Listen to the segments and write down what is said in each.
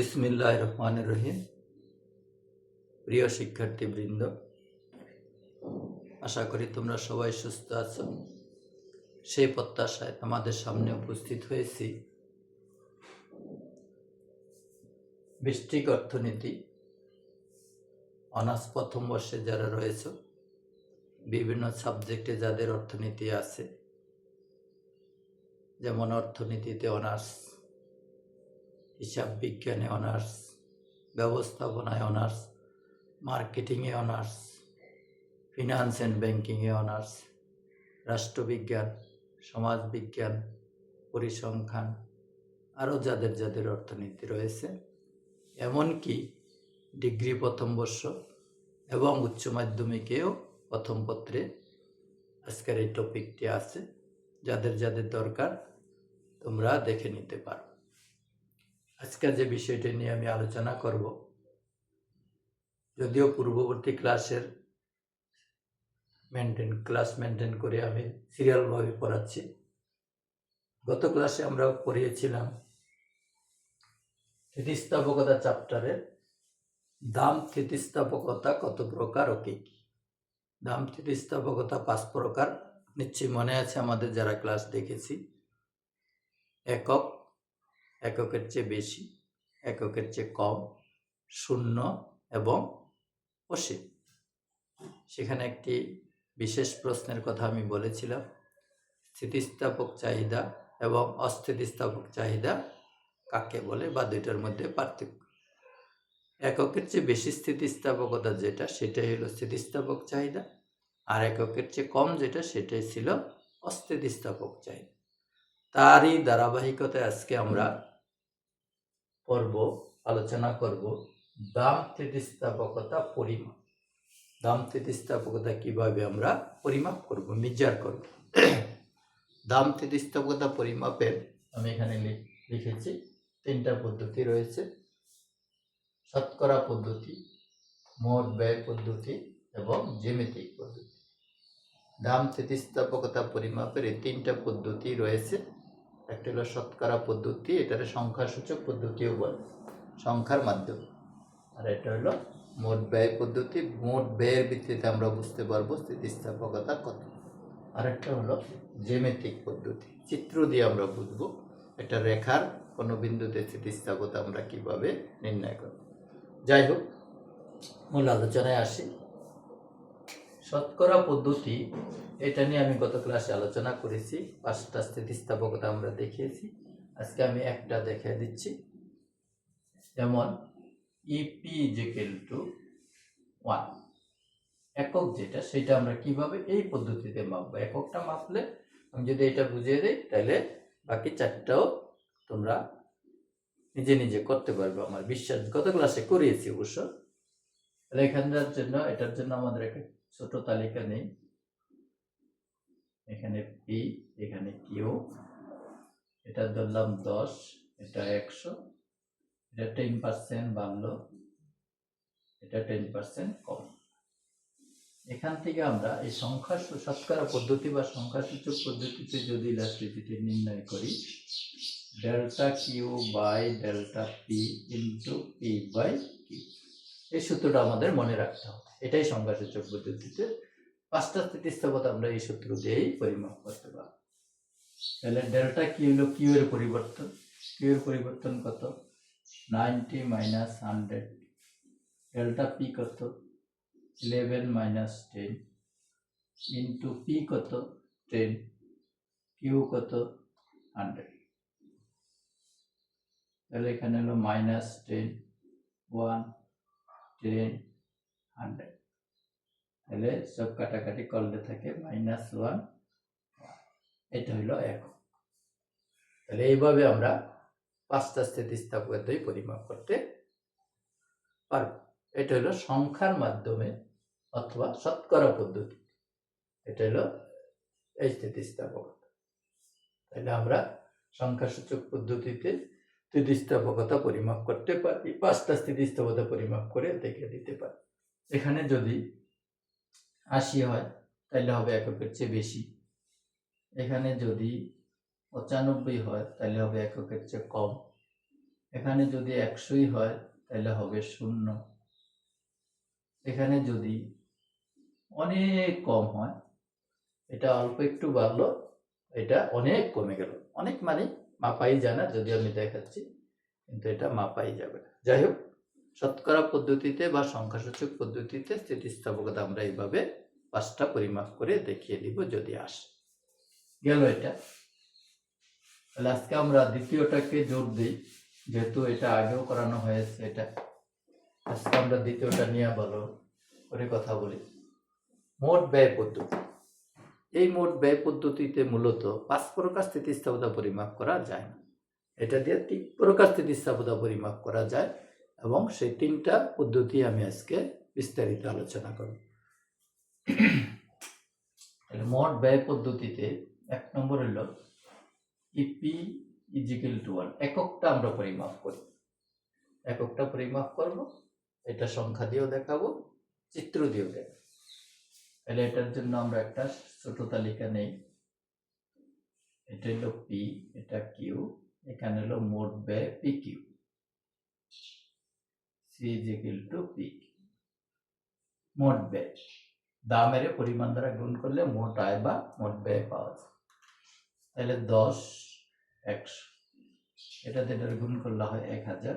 বিসমিল্লাহ রহমান রহিম প্রিয় শিক্ষার্থীবৃন্দ, আশা করি তোমরা সবাই সুস্থ আছো। সেই প্রত্যাশায় তোমাদের সামনে উপস্থিত হয়েছি। বৃষ্টিক অর্থনীতি, অনার্স প্রথম বর্ষে যারা রয়েছে, বিভিন্ন সাবজেক্টে যাদের অর্থনীতি আছে, যেমন অর্থনীতিতে অনার্স হিসাব বিজ্ঞানে অনার্স, ব্যবস্থাপনায় অনার্স, মার্কেটিংয়ে অনার্স, ফিনান্স অ্যান্ড ব্যাংকিংয়ে অনার্স, রাষ্ট্রবিজ্ঞান, সমাজবিজ্ঞান, পরিসংখ্যান, আরও যাদের যাদের অর্থনীতি রয়েছে, এমনকি ডিগ্রি প্রথম বর্ষ এবং উচ্চ মাধ্যমিকেও প্রথম পত্রে আজকের এই টপিকটি আছে। যাদের যাদের দরকার, তোমরা দেখে নিতে পারো। আজকের যে বিষয়টি নিয়ে আমি আলোচনা করব, যদিও পূর্ববর্তী ক্লাসের মেনটেন ক্লাস মেনটেন করে আমি সিরিয়ালভাবে পড়াচ্ছি। গত ক্লাসে আমরা পড়িয়েছিলাম স্থিতিস্থাপকতা চ্যাপ্টারের দাম স্থিতিস্থাপকতা কত প্রকার ও কী কী। দাম স্থিতিস্থাপকতা পাঁচ প্রকার, নিশ্চয়ই মনে আছে আমাদের যারা ক্লাস দেখেছি। একক এককের চেয়ে বেশি, এককের চেয়ে কম, শূন্য এবং অসীম। সেখানে একটি বিশেষ প্রশ্নের কথা আমি বলেছিলাম, স্থিতিস্থাপক চাহিদা এবং অস্থিতিস্থাপক চাহিদা কাকে বলে বা দুইটার মধ্যে পার্থক্য? এককের চেয়ে বেশি স্থিতিস্থাপকতা যেটা, সেটাই হলো স্থিতিস্থাপক চাহিদা, আর এককের চেয়ে কম যেটা, সেটাই ছিল অস্থিতিস্থাপক চাহিদা। তারই ধারাবাহিকতায় আজকে আমরা পর্ব আলোচনা করব, দাম স্থিতিস্থাপকতা পরিমাপ। দাম স্থিতিস্থাপকতা কীভাবে আমরা পরিমাপ করব মিজার করব? দাম স্থিতিস্থাপকতা পরিমাপের আমি এখানে লিখেছি, তিনটা পদ্ধতি রয়েছে। শতকরা পদ্ধতি, মোট ব্যয় পদ্ধতি এবং জ্যামিতিক পদ্ধতি। দাম স্থিতিস্থাপকতা পরিমাপের এই তিনটা পদ্ধতি রয়েছে। একটা হলো শতকরা পদ্ধতি, এটার সংখ্যাসূচক পদ্ধতিও বলে, সংখ্যার মাধ্যমে। আর এটা হলো মোট ব্যয় পদ্ধতি, মোট ব্যয়ের ভিত্তিতে আমরা বুঝতে পারব স্থিতিস্থাপকতা কত। আর একটা হলো জ্যামিতিক পদ্ধতি, চিত্র দিয়ে আমরা বুঝব একটা রেখার কোনো বিন্দুতে স্থিতিস্থাপকতা আমরা কীভাবে নির্ণয় করব। যাই হোক, মূল আলোচনায় আসি। শতকরা পদ্ধতি এটা নিয়ে আমি গত ক্লাসে আলোচনা করেছি। পাঁচটা স্থিতিস্থাপকতা আমরা দেখিয়েছি। আজকে আমি একটা দেখে দিচ্ছি। যেমন ইপি ইজিক্যাল টু ওয়ান একক যেটা, সেটা আমরা কীভাবে এই পদ্ধতিতে মাপবো? এককটা মাপলে আমি যদি এটা বুঝিয়ে দিই, তাহলে বাকি চারটাও তোমরা নিজে নিজে করতে পারবে আমার বিশ্বাস। গত ক্লাসে করিয়েছি অবশ্য। তাহলে এখানকার জন্য, এটার জন্য আমাদের একটা ছোট তালিকা নেই। এখানে পি এখানে কিউ এটা ধরলাম দশ, এটা একশো, এটা টেন পার্সেন্ট বাড়লো, এটা টেন পার্সেন্ট কম। এখান থেকে আমরা এই সংখ্যা শতকরা পদ্ধতি বা সংখ্যা সূচক পদ্ধতিতে যদি ইলাস্ট্রিসিটি নির্ণয় করি delta Q by delta P into P by Q এই সূত্রটা আমাদের মনে রাখতে হবে। এটাই সংখ্যা সূচক পদ্ধতিতে পাঁচটা স্থিতিস্থাপকতা আমরা এই সূত্র দিয়েই পরিমাপ করতে পারব। তাহলে ডেল্টা কি হলো কিউ এর পরিবর্তন। কিউ এর পরিবর্তন কত? Ninety minus hundred. Delta P কত? Eleven minus ten. Into P কত? টেন। কিউ কত? হান্ড্রেড। তাহলে এখানে হলো minus ten. One ten hundred তাহলে সব কাটাকাটি করলে থাকে মাইনাস ওয়ান এটা হলো একক তাহলে এইভাবে আমরা পাঁচটা স্থিতিস্থাপকতাই পরিমাপ করতে পারব। এটা হলো সংখ্যার মাধ্যমে অথবা শতকরা পদ্ধতি। এটা হলো এই স্থিতিস্থাপকতা তাহলে আমরা সংখ্যাসূচক পদ্ধতিতে স্থিতিস্থাপকতা পরিমাপ করতে পারি, পাঁচটা স্থিতিস্থাপকতা পরিমাপ করে দেখে দিতে পারি। এখানে যদি আশি হয় তাহলে হবে এককের চেয়ে বেশি। এখানে যদি পঁচানব্বই হয় তাহলে হবে এককের চেয়ে কম। এখানে যদি একশোই হয় তাহলে হবে শূন্য। এখানে যদি অনেক কম হয়, এটা অল্প একটু বাড়লো, এটা অনেক কমে গেল। অনেক মানে মাপাই যায় না যদি আমি দেখাচ্ছি, কিন্তু এটা মাপাই যাবে না। যাই হোক, শতকরা পদ্ধতিতে বা সংখ্যাসূচক পদ্ধতিতে স্থিতিস্থাপকতা আমরা এইভাবে পাঁচটা পরিমাপ করে দেখিয়ে দিব যদি আসে। গেল এটা। তাহলে আজকে আমরা দ্বিতীয়টাকে জোর দিই, যেহেতু এটা আগেও করানো হয়েছে এটা। আজকে আমরা দ্বিতীয়টা নিয়ে ভালো করে কথা বলি। মোট ব্যয় পদ্ধতি। এই মোট ব্যয় পদ্ধতিতে মূলত পাঁচ প্রকার স্থিতিস্থাপকতা পরিমাপ করা যায়। না এটা দিয়ে তিন প্রকার স্থিতিস্থাপকতা পরিমাপ করা যায় এবং সেই তিনটা পদ্ধতি আমি আজকে বিস্তারিত আলোচনা করব। মোট ব্যয় পদ্ধতিতে এক নম্বর হলো ইপি ইজিক্যাল টু ওয়ান এককটা আমরা পরিমাপ করি। এককটা পরিমাপ করব, এটা সংখ্যা দিয়েও দেখাবো, চিত্র দিয়েও দেখাবো। তাহলে এটার জন্য আমরা একটা ছোট তালিকা নেই। এটা হলো পি এটা কিউ এখানে হলো মোট ব্যয় P Q C equal to P মোট ব্যয়। দামের পরিমাণ দ্বারা গুণ করলে মোট আয় বা মোট ব্যয় পাওয়া যায়। তাহলে দশ, একশো। এটাতে এটার গুণ করলে হয় এক হাজার।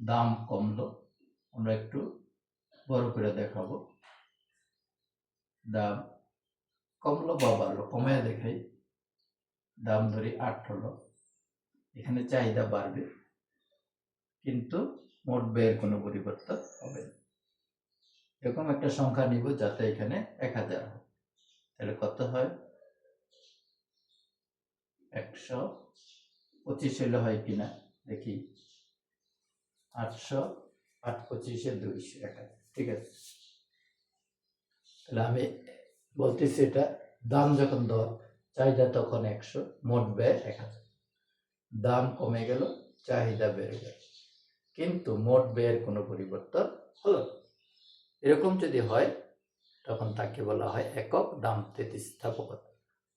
দাম কমলো। আমরা একটু বড় করে দেখাবো। দাম কমলো বা বাড়লো কমে দেখাই। দাম ধরি আট হলো। এখানে চাহিদা বাড়বে, কিন্তু মোট ব্যয়ের কোনো পরিবর্তন হবে না। এরকম একটা সংখ্যা নিব যাতে এখানে এক হাজার হয়। তাহলে কত হয়? একশো পঁচিশ হলে হয় কিনা? দেখি। আটশো আট পঁচিশে দুইশো এক ঠিক আছে। তাহলে আমি বলতেছি এটা, দাম যখন দর চাহিদা তখন একশো, মোট ব্যয় এক হাজার। দাম কমে গেল, চাহিদা বেড়ে গেল। কিন্তু মোট ব্যয়ের কোনো পরিবর্তন হলো। এরকম যদি হয়, তখন তাকে বলা হয় একক দাম স্থিতিস্থাপকতা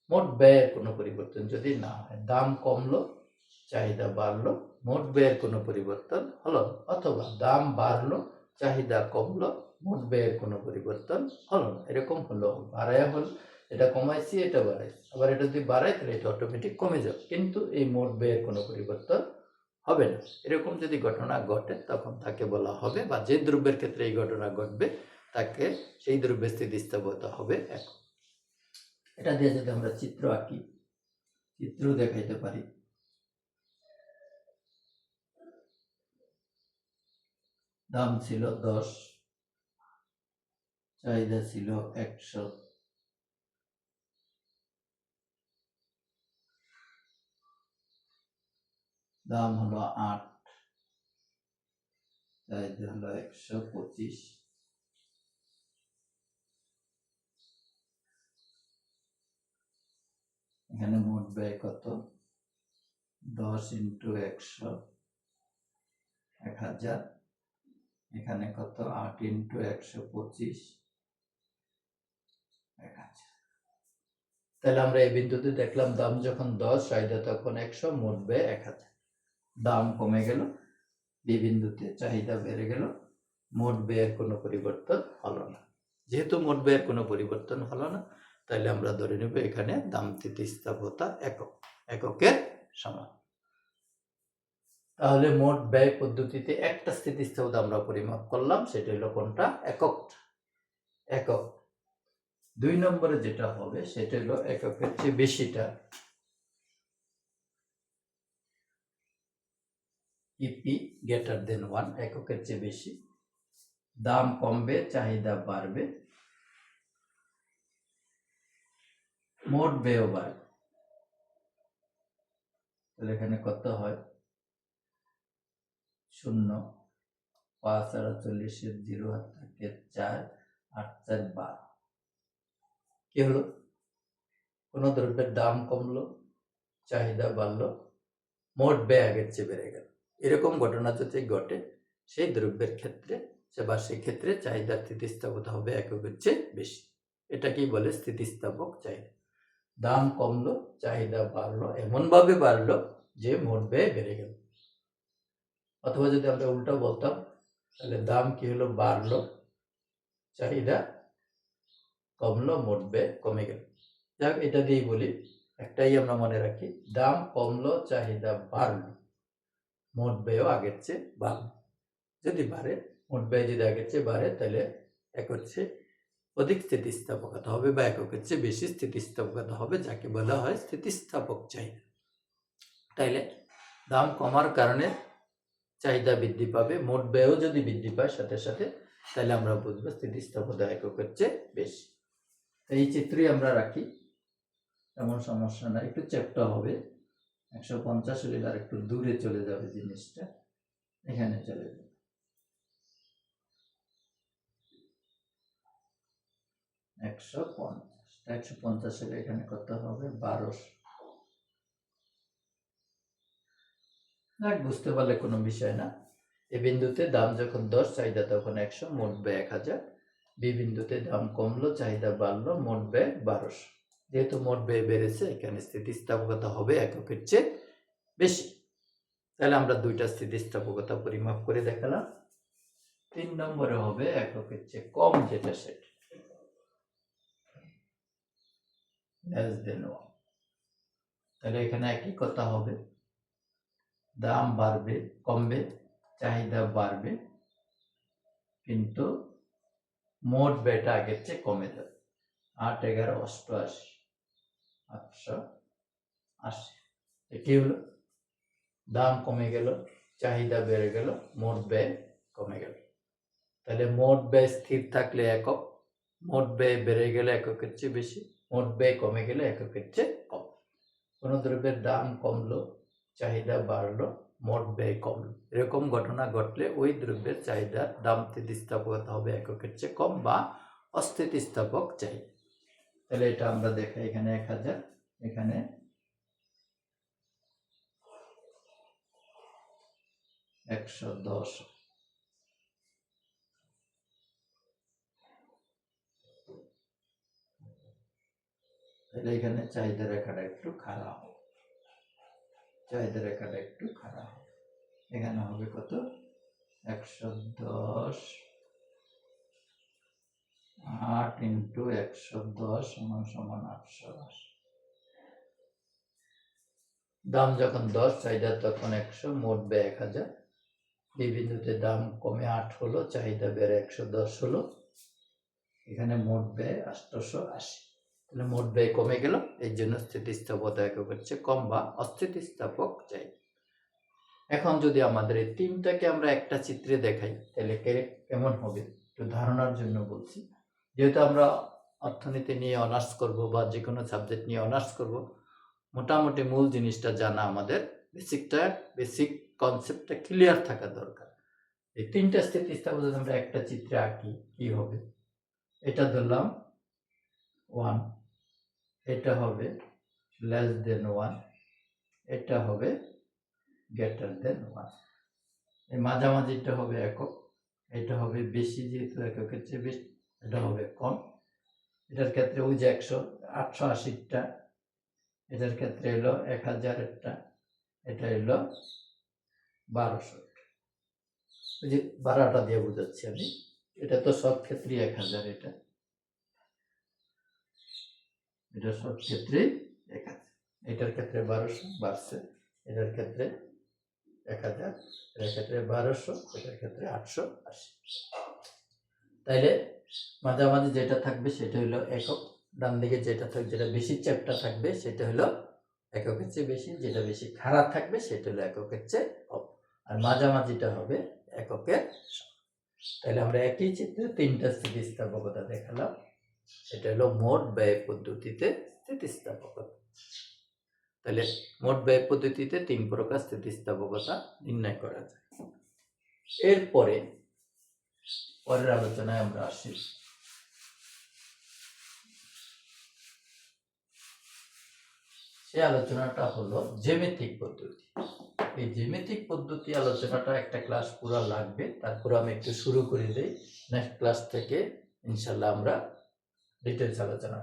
মোট ব্যয়ের কোনো পরিবর্তন যদি না হয়, দাম কমলো, চাহিদা বাড়লো, মোট ব্যয়ের কোনো পরিবর্তন হলো অথবা দাম বাড়লো চাহিদা কমলো মোট ব্যয়ের কোনো পরিবর্তন হলো না। এরকম হলো, বাড়ায় হল, এটা কমাইছি, এটা বাড়াইছি। আবার এটা যদি বাড়াই, তাহলে এটা অটোমেটিক কমে যাবে। কিন্তু এই মোট ব্যয়ের কোনো পরিবর্তন হবে না। এরকম যদি ঘটনা ঘটে, তখন তাকে বলা হবে, বা যে দ্রব্যের ক্ষেত্রে এই ঘটনা ঘটবে, তাকে সেই দ্রব্যের স্থিতিস্থাপকতা হবে এক এটা দিয়ে যদি আমরা চিত্র আঁকি, চিত্র দেখাইতে পারি। দাম ছিল দশ, চাহিদা ছিল একশো। দাম হলো আট, চাহিদা হলো একশো পঁচিশ। এখানে মোট ব্যয় কত? দশ ইন্টু একশো, এক হাজার। এখানে কত? আট ইন্টু একশো পঁচিশ। তাহলে আমরা এই বিন্দুতে দেখলাম দাম যখন দশ চাহিদা তখন একশো মোট ব্যয় এক হাজার। দাম কমে গেল, বি বিন্দুতে চাহিদা বেড়ে গেল মোট ব্যয়ের কোনো পরিবর্তন হলো না। যেহেতু মোট ব্যয়ের কোনো পরিবর্তন হলো না, তাহলে আমরা ধরে নেব এখানে দাম স্থিতিস্থাপকতা একক, এককের সমান। তাহলে মোট ব্যয় পদ্ধতিতে একটা স্থিতিস্থাপকতা আমরা পরিমাপ করলাম, সেটা হলো কোনটা? একক। একক। দুই নম্বরে যেটা হবে, সেটা হলো এককের চেয়ে বেশিটা। ইপি গ্রেটার দেন ওয়ান এককের চেয়ে বেশি। দাম কমবে, চাহিদা বাড়বে। মোট ব্যয় বাড়বে। তাহলে এখানে কত হয়? শূন্য, পাঁচ আর চল্লিশের জিরো থাকে চার, আট চার বারো। কি হলো? কোনো দ্রব্যের দাম কমলো, চাহিদা বাড়লো, মোট ব্যয় আগের চেয়ে বেড়ে গেল। এরকম ঘটনা যদি ঘটে, সেই দ্রব্যের ক্ষেত্রে বা সেই ক্ষেত্রে চাহিদা স্থিতিস্থাপকতা হবে এককের চেয়ে বেশি। এটাকেই বলে স্থিতিস্থাপক চাহিদা। দাম কমলো, চাহিদা বাড়লো, এমনভাবে বাড়লো যে মোট ব্যয় বেড়ে গেল। অথবা যদি আমরা উল্টো বলতাম, তাহলে দাম কি হলো? বাড়লো। চাহিদা কমলো মোট ব্যয় কমে গেল। যাক এটা দিয়েই বলি, একটাই আমরা মনে রাখি, দাম কমলো, চাহিদা বাড়লো মোট ব্যয়ও আগের চেয়ে বাড়লো। যদি বাড়ে মোট ব্যয় যদি আগের চেয়ে বাড়ে, তাহলে এক হচ্ছে অধিক স্থিতিস্থাপকতা হবে বা এককের চেয়ে বেশি স্থিতিস্থাপকতা হবে, যাকে বলা হয় স্থিতিস্থাপক চাহিদা। তাইলে দাম কমার কারণে চাহিদা বৃদ্ধি পাবে, মোট ব্যয়ও যদি বৃদ্ধি পায় সাথে সাথে, তাহলে আমরা বুঝব স্থিতিস্থাপকতা এককের চেয়ে বেশি। এই চিত্রই আমরা রাখি তেমন সমস্যা না একটু চ্যাপ্টা হবে। একশো পঞ্চাশ হলে আর একটু দূরে চলে যাবে জিনিসটা, এখানে চলে যাবে। একশো পঞ্চাশ একশো পঞ্চাশ এখানে কত হবে? বারোশো। যাক বুঝতে পারলে কোনো বিষয় না। এ বিন্দুতে দাম যখন দশ, চাহিদা তখন একশো, মোট ব্যয় এক হাজার। বি বিন্দুতে দাম কমলো, চাহিদা বাড়লো, মোট ব্যয় বারোশো। যেহেতু মোট ব্যয় বেড়েছে, এখানে স্থিতিস্থাপকতা হবে এককের চেয়ে বেশি। তাহলে আমরা দুইটা স্থিতিস্থাপকতা পরিমাপ করে দেখালাম। তিন নম্বরে হবে এককের চেয়ে কম, যেটা সেটা। তাহলে এখানে একই কথা হবে। দাম বাড়বে, কমবে, চাহিদা বাড়বে, কিন্তু মোট ব্যয়টা আগের চেয়ে কমে যাবে। আট, এগারো, অষ্টআশি, আটশো আশি। কি হলো? দাম কমে গেল, চাহিদা বেড়ে গেল, মোট ব্যয় কমে গেল। তাহলে মোট ব্যয় স্থির থাকলে একক, মোট ব্যয় বেড়ে গেলে এককের চেয়ে বেশি, মোট ব্যয় কমে গেলে এককের চেয়ে কম। কোনো দ্রব্যের দাম কমলো চাহিদা বাড়লো, মোট ব্যয় কমলো। এরকম ঘটনা ঘটলে ওই দ্রব্যের চাহিদার দাম স্থিতিস্থাপকতা হবে এককের চেয়ে কম বা অস্থিতিস্থাপক চাহিদা তাহলে এটা আমরা দেখাই এখানে এক হাজার, এখানে একশো দশ। তাহলে এখানে চাহিদা রেখাটা একটু খারাপ। চাহিদা রেখাটা একটু খারাপ এখানে হবে কত? একশো দশ আট ইন্টু একশো দশ সমান সমান আটশো আশি দাম যখন দশ চাহিদা, তখন একশো, মোট ব্যয় এক হাজার। বিন্দুতে দাম কমে আট হলো, চাহিদা বেড়ে একশো দশ হলো। এখানে মোট ব্যয় আটশোশো আশি। তাহলে মোট ব্যয় কমে গেল। এই জন্য স্থিতিস্থাপকতা একক হচ্ছে কম বা অস্থিতিস্থাপক চাই। এখন যদি আমাদের এই তিনটাকে আমরা একটা চিত্রে দেখাই, তাহলে কেমন হবে? একটু ধারণার জন্য বলছি। যেহেতু আমরা অর্থনীতি নিয়ে অনার্স করব বা যে কোনো সাবজেক্ট নিয়ে অনার্স করব, মোটামুটি মূল জিনিসটা জানা আমাদের। বেসিকটা, বেসিক কনসেপ্টটা ক্লিয়ার থাকা দরকার। এই তিনটা স্থিতিস্থাপক আমরা একটা চিত্রে আঁকি, কি হবে? এটা ধরলাম, ওয়ান এটা হবে লেস দেন ওয়ান এটা হবে গ্রেটার দেন ওয়ান এই মাঝামাঝিটা হবে একক, এটা হবে বেশি যেহেতু এককের চেয়ে বেশি, এটা হবে কম। এটার ক্ষেত্রে ওই যে একশো, আটশো আশিটা, এটার ক্ষেত্রে এলো এক হাজারেরটা, এটা এলো বারোশো। ওই যে বারোটা দিয়ে বোঝাচ্ছি আমি, এটা তো সব ক্ষেত্রেই এক হাজার এটা। এটা সব ক্ষেত্রেই এক হাজার। এটার ক্ষেত্রে বারোশো বাড়ছে, এটার ক্ষেত্রে এক হাজার, এটার ক্ষেত্রে বারোশো, এটার ক্ষেত্রে আটশো আশি। তাইলে মাঝামাঝি যেটা থাকবে সেটা হলো একক, ডান দিকে যেটা থাকবে যেটা বেশি চ্যাপটা থাকবে সেটা হলো এককের চেয়ে বেশি, যেটা বেশি খারাপ থাকবে সেটা হলো এককের চেয়ে কম। আর মাঝামাঝিটা হবে এককের তাহলে আমরা একই চিত্রে তিনটা স্থিতিস্থাপকতা দেখালাম। এটা হলো মোট ব্যয় পদ্ধতিতে স্থিতিস্থাপকতা। তাহলে মোট ব্যয় পদ্ধতিতে তিন প্রকার স্থিতিস্থাপকতা নির্ণয় করা যায়। এরপরে পরের আলোচনায় আমরা আসি। সে আলোচনাটা হলো জ্যামিতিক পদ্ধতি। এই জ্যামিতিক পদ্ধতি আলোচনাটা একটা ক্লাস পুরো লাগবে, তারপর আমি একটু শুরু করে দিই। নেক্সট ক্লাস থেকে ইনশাল্লাহ আমরা ডিটেলস আলোচনা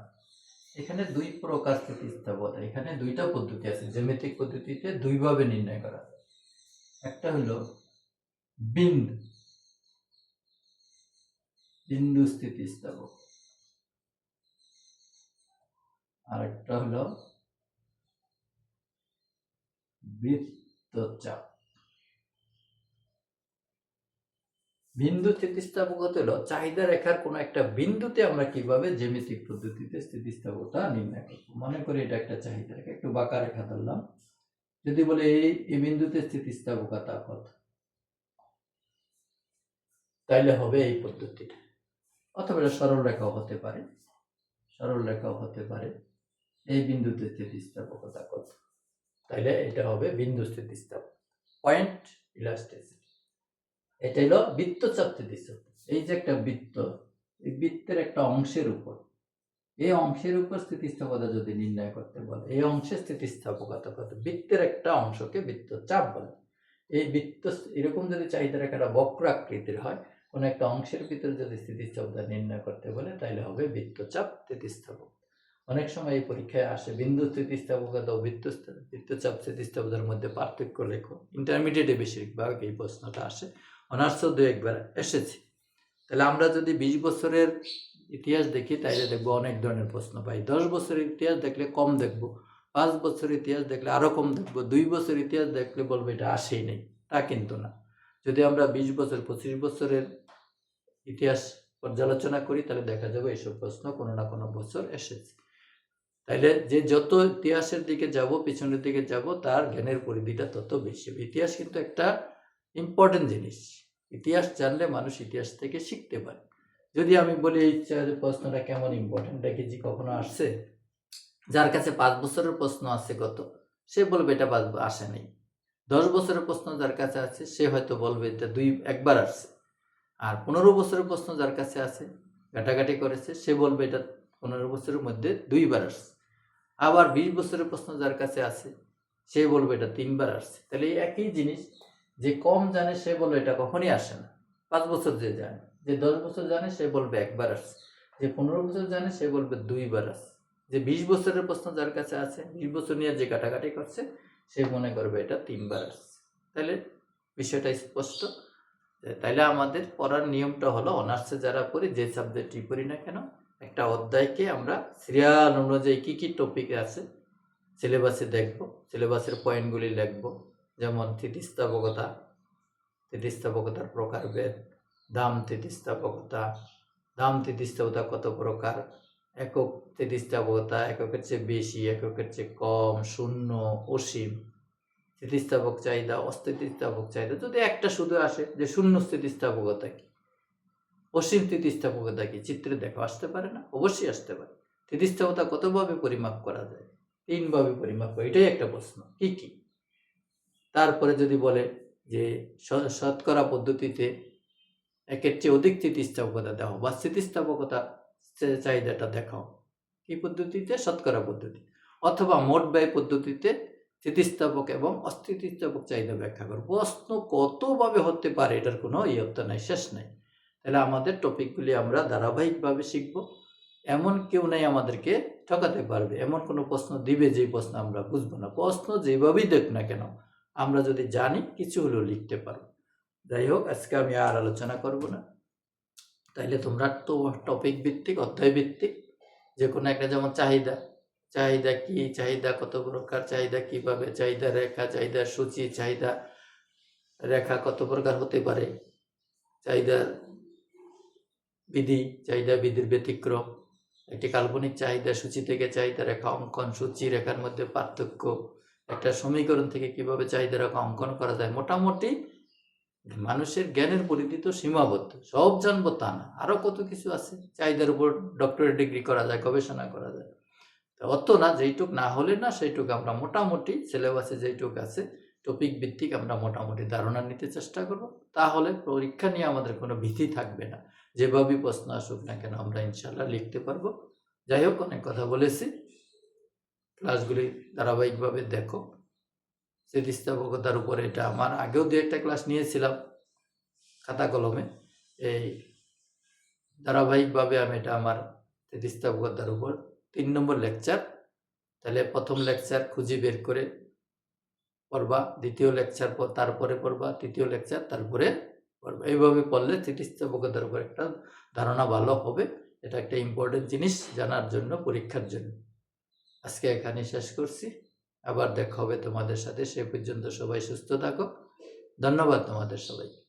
এখানে দুই প্রকার স্থিতিস্থাপকতা এখানে দুইটা পদ্ধতি আছে জ্যামিতিক পদ্ধতিতে দুইভাবে নির্ণয় করা। একটা হলো বিন্দু বিন্দু স্থিতিস্থাপক আর একটা হলো বৃত্তচাপ। বিন্দু স্থিতিস্থাপকতা হলো চাহিদা রেখার কোনো একটা বিন্দুতে আমরা কীভাবে জ্যামিতিক পদ্ধতিতে স্থিতিস্থাপকতা নির্ণয় করব? মনে করি এটা একটা চাহিদা রেখা। একটু বাঁকা রেখা ধরলাম। যদি বলে এই এই বিন্দুতে স্থিতিস্থাপকতা কত? তাইলে হবে এই পদ্ধতিটা। অথবা এটা সরল রেখাও হতে পারে। সরল রেখাও হতে পারে। এই বিন্দুতে স্থিতিস্থাপকতা কত? তাইলে এটা হবে বিন্দু স্থিতিস্থাপক। পয়েন্ট ইলাস্টিসিটি এটা হলো বৃত্তচাপ স্থিতিস্থাপক এই যে একটা বৃত্ত, এই বৃত্তের একটা অংশের উপর। এই অংশের উপর স্থিতিস্থাপকতা যদি নির্ণয় করতে বলে, এই অংশের স্থিতিস্থাপকতা কত বৃত্তের একটা অংশকে বৃত্তচাপ বলে। এই বৃত্ত এরকম যদি চাহিদা রেখাটা বক্র আকৃতির হয়, কোনো একটা অংশের ভিতরে যদি স্থিতিস্থাপকতা নির্ণয় করতে বলে, তাহলে হবে বৃত্তচাপ স্থিতিস্থাপক। অনেক সময় এই পরীক্ষায় আসে বিন্দু স্থিতিস্থাপকতা ও বৃত্ত বৃত্তচাপ স্থিতিস্থাপকতার মধ্যে পার্থক্য লেখো। ইন্টারমিডিয়েটে বেশিরভাগ এই প্রশ্নটা আসে। অনার্সও দু একবার এসেছে। তাহলে আমরা যদি বিশ বছরের ইতিহাস দেখি, তাইলে দেখব অনেক ধরনের প্রশ্ন পাই। দশ বছরের ইতিহাস দেখলে কম দেখব, পাঁচ বছরের ইতিহাস দেখলে আরও কম দেখব, দুই বছর ইতিহাস দেখলে বলব এটা আসেই নেই, তা কিন্তু না। যদি আমরা বিশ বছর, পঁচিশ বছরের ইতিহাস পর্যালোচনা করি, তাহলে দেখা যাবে এইসব প্রশ্ন কোনো না কোনো বছর এসেছে। তাইলে যে যত ইতিহাসের দিকে যাব, পিছনের দিকে যাব, তার জ্ঞানের পরিধিটা তত বেশি ইতিহাস কিন্তু একটা ইম্পর্টেন্ট জিনিস। ইতিহাস জানলে মানুষ ইতিহাস থেকে শিখতে পারে। যদি আমি বলি এই প্রশ্নটা কেমন ইম্পর্টেন্ট দেখি যে কখনো আসছে? যার কাছে পাঁচ বছরের প্রশ্ন আছে গত, সে বলবে এটা পাঁচ আসে নাই। দশ বছরের প্রশ্ন যার কাছে আছে, সে হয়তো বলবে এটা দুই, একবার আসছে। আর পনেরো বছরের প্রশ্ন যার কাছে আছে, ঘাটাঘাটি করেছে, সে বলবে এটা পনেরো বছরের মধ্যে দুইবার আসছে। আবার বিশ বছরের প্রশ্ন যার কাছে আছে, সে বলবে এটা তিনবার আসছে। তাহলে এই একই জিনিস যে কম জানে সে বলবে এটা কখনই আসে না। পাঁচ বছর যে জানে, যে দশ বছর জানে সে বলবে একবার আসছে। যে পনেরো বছর জানে সে বলবে দুইবার আসছে। যে বিশ বছরের প্রশ্ন যার কাছে আছে, বিশ বছর নিয়ে যে কাটাকাটি করছে, সে মনে করবে এটা তিনবার আসছে। তাহলে বিষয়টা স্পষ্ট। তাইলে আমাদের পড়ার নিয়মটা হলো, অনার্সে যারা পড়ি, যে সাবজেক্টই পড়ি না কেন, একটা অধ্যায়কে আমরা সিরিয়াল অনুযায়ী কী কী টপিক আছে সিলেবাসে দেখব সিলেবাসের পয়েন্টগুলি লিখব যেমন স্থিতিস্থাপকতা স্থিতিস্থাপকতার প্রকারভেদ দাম স্থিতিস্থাপকতা দাম স্থিতিস্থাপকতা কত প্রকার? একক স্থিতিস্থাপকতা এককের চেয়ে বেশি, এককের চেয়ে কম, শূন্য, অসীম। স্থিতিস্থাপক চাহিদা অস্থিতিস্থাপক চাহিদা। যদি একটা শুধু আসে যে শূন্য স্থিতিস্থাপকতা কি? অসীম স্থিতিস্থাপকতা কি? চিত্রে দেখো, আসতে পারে না? অবশ্যই আসতে পারে। স্থিতিস্থাপকতা কতভাবে পরিমাপ করা যায়? তিনভাবে পরিমাপ করা এটাই একটা প্রশ্ন। কি কি? তারপরে যদি বলে যে শতকরা পদ্ধতিতে একের চেয়ে অধিক স্থিতিস্থাপকতা দেখাও বা স্থিতিস্থাপকতা চাহিদাটা দেখাও, কি পদ্ধতিতে? শতকরা পদ্ধতি। অথবা মোট ব্যয় পদ্ধতিতে স্থিতিস্থাপক এবং অস্থিতিস্থাপক চাহিদা ব্যাখ্যা করো। প্রশ্ন কতভাবে হতে পারে এটার কোনো ইয়ত্তা নাই, শেষ নাই। তাহলে আমাদের টপিকগুলি আমরা ধারাবাহিকভাবে শিখব। এমন কেউ নাই আমাদেরকে ঠকাতে পারবে। এমন কোনো প্রশ্ন দিবে যে প্রশ্ন আমরা বুঝব না। প্রশ্ন যেভাবেই দেখ না কেন আমরা যদি জানি, কিছু হলেও লিখতে পারব। যাই হোক, আজকে আমি আর আলোচনা করব না। তাইলে তোমরা তো টপিক ভিত্তিক, অধ্যায় ভিত্তিক যে কোনো একটা যেমন চাহিদা। চাহিদা কি? চাহিদা কত প্রকার? চাহিদা কীভাবে? চাহিদা রেখা চাহিদার সূচি, চাহিদা রেখা কত প্রকার হতে পারে? চাহিদা বিধি, চাহিদা বিধির ব্যতিক্রম, একটি কাল্পনিক চাহিদা সূচি থেকে চাহিদা রেখা অঙ্কন সূচি, রেখার মধ্যে পার্থক্য একটা সমীকরণ থেকে কীভাবে চাহিদা রেখা অঙ্কন করা যায়? মোটামুটি মানুষের জ্ঞানের পরিধি তো সীমাবদ্ধ, সব জানব তা না। আরও কত কিছু আছে চাহিদার উপর ডক্টরেট ডিগ্রি করা যায়, গবেষণা করা যায়। অত না, যেইটুক না হলে না, সেইটুক আমরা মোটামুটি সিলেবাসে যেইটুক আছে টপিক ভিত্তিক আমরা মোটামুটি ধারণা নিতে চেষ্টা করব। তাহলে পরীক্ষা নিয়ে আমাদের কোনো ভীতি থাকবে না। যেভাবেই প্রশ্ন আসুক না কেন, আমরা ইনশাল্লাহ লিখতে পারব। যাই হোক, অনেক কথা বলেছি। ক্লাসগুলি ধারাবাহিকভাবে দেখো। স্থিতিস্থাপকতার উপরে এটা আমার আগেও দু একটা ক্লাস নিয়েছিলাম খাতা কলমে। এই ধারাবাহিকভাবে আমি এটা আমার স্থিতিস্থাপকতার উপর। তিন নম্বর লেকচার, তাহলে প্রথম লেকচার খুঁজে বের করে পড়বা, দ্বিতীয় লেকচার পর তারপরে পড়বা, তৃতীয় লেকচার তারপরে পড়বা। এইভাবে পড়লে স্থিতিস্থাপকতার উপর একটা ধারণা ভালো হবে। এটা একটা ইম্পর্টেন্ট জিনিস জানার জন্য, পরীক্ষার জন্য। আজকে এখানে শেষ করছি। আবার দেখা হবে তোমাদের সাথে। সে পর্যন্ত সবাই সুস্থ থাকো। ধন্যবাদ তোমাদের সবাইকে।